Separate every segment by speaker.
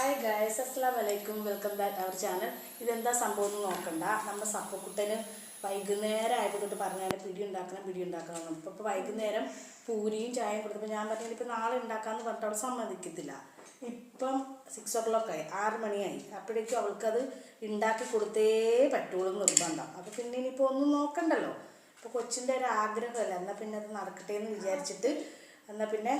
Speaker 1: Hi guys അസ്സാം വലൈക്കും welcome back our channel ഇതെന്താ സംഭവം എന്ന് നോക്കണ്ട. നമ്മുടെ സപ്പക്കുട്ടന് വൈകുന്നേരം ആയതുകൊണ്ട് പറഞ്ഞാൽ പിടി ഉണ്ടാക്കണം പിടി ഉണ്ടാക്കണം എന്ന്. ഇപ്പൊ ഇപ്പൊ വൈകുന്നേരം പൂരിയും ചായയും കൊടുത്തപ്പോൾ ഞാൻ പറഞ്ഞാൽ ഇപ്പം നാളെ ഉണ്ടാക്കാമെന്ന് പറഞ്ഞിട്ട് അവൾ സമ്മതിക്കത്തില്ല. ഇപ്പം സിക്സ് ഓ ക്ലോക്ക് ആയി ആറ് മണിയായി. അപ്പോഴേക്കും അവൾക്കത് ഉണ്ടാക്കി കൊടുത്തേ പറ്റുള്ളൂ നിർബന്ധം. അപ്പോൾ പിന്നെ ഇനിയിപ്പോൾ ഒന്നും നോക്കണ്ടല്ലോ. ഇപ്പോൾ കൊച്ചിന്റെ ഒരു ആഗ്രഹമല്ല. എന്നാൽ പിന്നെ അത് നടക്കട്ടെ എന്ന് വിചാരിച്ചിട്ട് എന്നാൽ പിന്നെ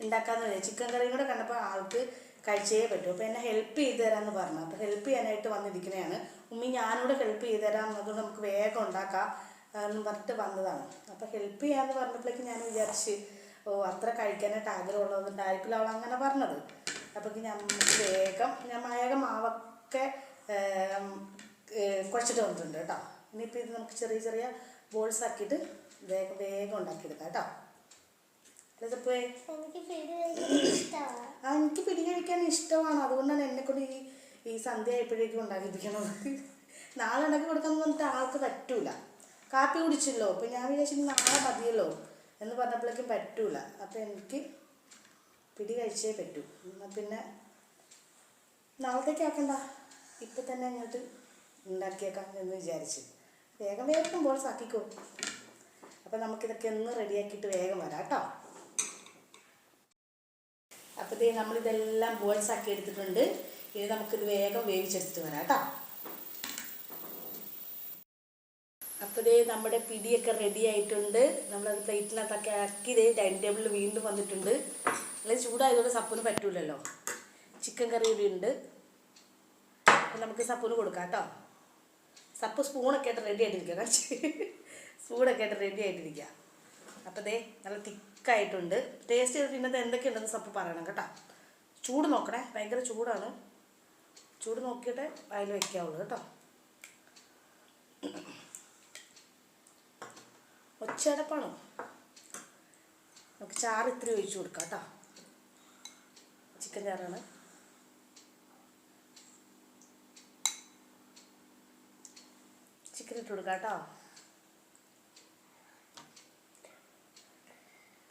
Speaker 1: ഉണ്ടാക്കാമെന്ന് ചിക്കൻ കറിയും കൂടെ കണ്ടപ്പോൾ ആൾക്ക് കഴിച്ചേ പറ്റൂ. അപ്പോൾ എന്നെ ഹെൽപ്പ് ചെയ്ത് തരാമെന്ന് പറഞ്ഞു. അപ്പോൾ ഹെൽപ്പ് ചെയ്യാനായിട്ട് വന്നിരിക്കുന്നതാണ് ഉമ്മി ഞാനിവിടെ ഹെൽപ്പ് ചെയ്ത് തരാം അതുകൊണ്ട് നമുക്ക് വേഗം ഉണ്ടാക്കാം എന്ന് പറഞ്ഞിട്ട് വന്നതാണ്. അപ്പോൾ ഹെൽപ്പ് ചെയ്യാന്ന് പറഞ്ഞപ്പോഴേക്കും ഞാൻ വിചാരിച്ച് ഓ അത്ര കഴിക്കാനായിട്ട് ആഗ്രഹമുള്ളതുകൊണ്ടായിരിക്കില്ല അവൾ അങ്ങനെ പറഞ്ഞത്. അപ്പോൾ ഞാൻ വേഗം ഞാൻ വേഗം മാവൊക്കെ കുഴച്ചിട്ട് വന്നിട്ടുണ്ട് കേട്ടോ. ഇനിയിപ്പോൾ ഇത് നമുക്ക് ചെറിയ ചെറിയ ബോൾസ് ആക്കിയിട്ട് വേഗം വേഗം ഉണ്ടാക്കിയെടുക്കാം കേട്ടോ. ഇതിപ്പോൾ
Speaker 2: എനിക്ക് പിടി
Speaker 1: കഴിക്കാൻ ഇഷ്ടമാണ്. അതുകൊണ്ടാണ് എന്നെ കൊണ്ട് ഈ ഈ സന്ധ്യ ആയപ്പോഴേക്കും ഉണ്ടാക്കിപ്പിക്കണത് നാളെ ഉണ്ടാക്കി കൊടുക്കാൻ പറഞ്ഞിട്ട് ആൾക്ക് പറ്റൂല. കാപ്പി കുടിച്ചല്ലോ. അപ്പം ഞാൻ വിചാരിച്ചു നാളെ മതിയല്ലോ എന്ന് പറഞ്ഞപ്പോഴേക്കും പറ്റൂല. അപ്പം എനിക്ക് പിടി കഴിച്ചേ പറ്റൂ. എന്നാൽ പിന്നെ നാളത്തേക്ക് ആക്കണ്ട. ഇപ്പം തന്നെ അങ്ങോട്ട് ഉണ്ടാക്കിയേക്കാം എന്ന് വിചാരിച്ച്. വേഗം വേഗം ബോൾസ് ആക്കിക്കോ അപ്പം നമുക്കിതൊക്കെ ഒന്ന് റെഡിയാക്കിയിട്ട് വേഗം വരാം കേട്ടോ. അപ്പോൾ ദേ നമ്മളിതെല്ലാം ബോൾസ് ആക്കി എടുത്തിട്ടുണ്ട്. ഇനി നമുക്കിത് വേഗം വേവിച്ചെടുത്തിട്ട് വരാം കേട്ടോ. അപ്പോൾ ദേ നമ്മുടെ പിടിയൊക്കെ റെഡി ആയിട്ടുണ്ട്. നമ്മളത് പ്ലേറ്റിനകത്തൊക്കെ ആക്കി ദേ ഡൈനിങ് ടേബിളിൽ വീണ്ടും വന്നിട്ടുണ്ട്. അല്ലെങ്കിൽ ചൂടായതുകൊണ്ട് സപ്പൂന് പറ്റൂലല്ലോ. ചിക്കൻ കറി കൂടി ഉണ്ട്. അപ്പം നമുക്ക് സപ്പൂന് കൊടുക്കാം കേട്ടോ. സപ്പ് സ്പൂണൊക്കെ ആയിട്ട് റെഡി ആയിട്ടിരിക്കുക സ്പൂണൊക്കെ ആയിട്ട് റെഡി ആയിട്ടിരിക്കുക. അപ്പോൾ ദേ നല്ല തിക്കായിട്ടുണ്ട്. ടേസ്റ്റ് ചെയ്ത് തിന്നത് എന്തൊക്കെയുണ്ടെന്ന് സപ്പ് പറയണം കേട്ടോ. ചൂട് നോക്കണേ. ഭയങ്കര ചൂടാണ്. ചൂട് നോക്കിയിട്ട് അതിൽ വെക്കാവുള്ളൂ കേട്ടോ. ഒച്ചടപ്പാണോ നമുക്ക് ചാറ് ഇത്തിരി ഒഴിച്ചു കൊടുക്കാം കേട്ടോ. ചിക്കൻ ചാറാണ്. ചിക്കൻ ഇട്ട് കൊടുക്കാം കേട്ടോ.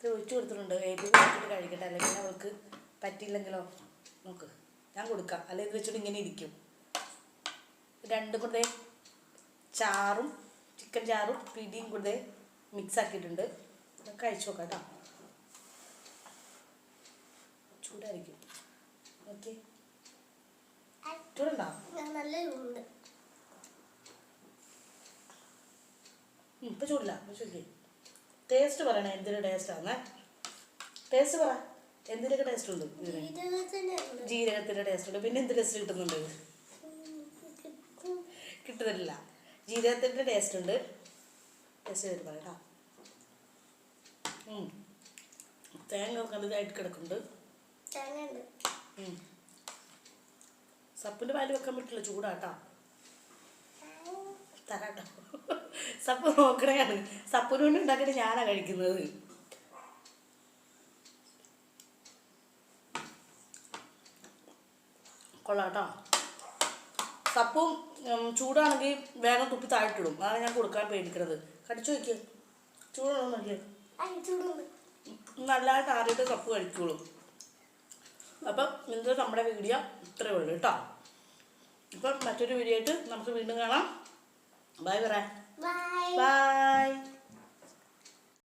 Speaker 1: ഇത് ഒഴിച്ചു കൊടുത്തിട്ടുണ്ട്. എരിവ് നോക്കിയിട്ട് കഴിക്കട്ടെ. അല്ലെങ്കിൽ അവൾക്ക് പറ്റിയില്ലെങ്കിലോ? നോക്ക്. ഞാൻ കൊടുക്കാം. അല്ലെങ്കിൽ ഇത് വെച്ചിട്ട് ഇങ്ങനെ ഇരിക്കും. രണ്ടും കൂടെ ചാറും ചിക്കൻ ചാറും പിടിയും കൂടെ മിക്സ് ആക്കിയിട്ടുണ്ട്. ഇതൊക്കെ അഴിച്ചു നോക്കാം കേട്ടോ. ചൂടായിരിക്കും. ഓക്കെ ചൂടുണ്ടോ?
Speaker 2: നല്ല ചൂടുണ്ട്
Speaker 1: ഇപ്പം ചൂടില്ല. ചോദിക്കേ ടേസ്റ്റ് പറയണേ ടേസ്റ്റ് ടേസ്റ്റാണ് ടേസ്റ്റ് പറ എന്തിനൊക്കെ ടേസ്റ്റ് ഉണ്ട്?
Speaker 2: ജീരകത്തിന്റെ
Speaker 1: ജീരകത്തിന്റെ ടേസ്റ്റ് ഉണ്ട്. പിന്നെ എന്ത് ടേസ്റ്റ് കിട്ടുന്നുണ്ട്? കിട്ടുന്നില്ല. ജീരകത്തിന്റെ ടേസ്റ്റ് ഉണ്ട്. ടേസ്റ്റ് ചെയ്തിട്ട് പറയാം ഉം. തേങ്ങ നല്ലതായിട്ട് കിടക്കുന്നുണ്ട്. സപ്പിന്റെ പാൽ വെക്കാൻ പറ്റില്ല ചൂടാട്ടാ തരാട്ടോ സപ്പ് നോക്കണയാണ്. സപ്പിന് ഉണ്ടാക്കിയിട്ട് ഞാനാ കഴിക്കുന്നത്. കൊള്ളാട്ടോ. സപ്പും ചൂടാണെങ്കിൽ വേഗം തുപ്പി താഴ്ത്തിടും. അതാണ് ഞാൻ കൊടുക്കാൻ പേടിക്കുന്നത് കടിച്ചു വയ്ക്കുക ചൂടാണോ നോക്കിയേ. നല്ലതായിട്ട് ആറിയിട്ട് സപ്പ് കഴിക്കുള്ളൂ. അപ്പം ഇന്നത്തെ നമ്മുടെ വീഡിയോ ഇത്രയേ ഉള്ളൂ കേട്ടോ. ഇപ്പം മറ്റൊരു വീഡിയോ ആയിട്ട് നമുക്ക് വീണ്ടും കാണാം. ബൈ പറ.
Speaker 2: Bye
Speaker 1: bye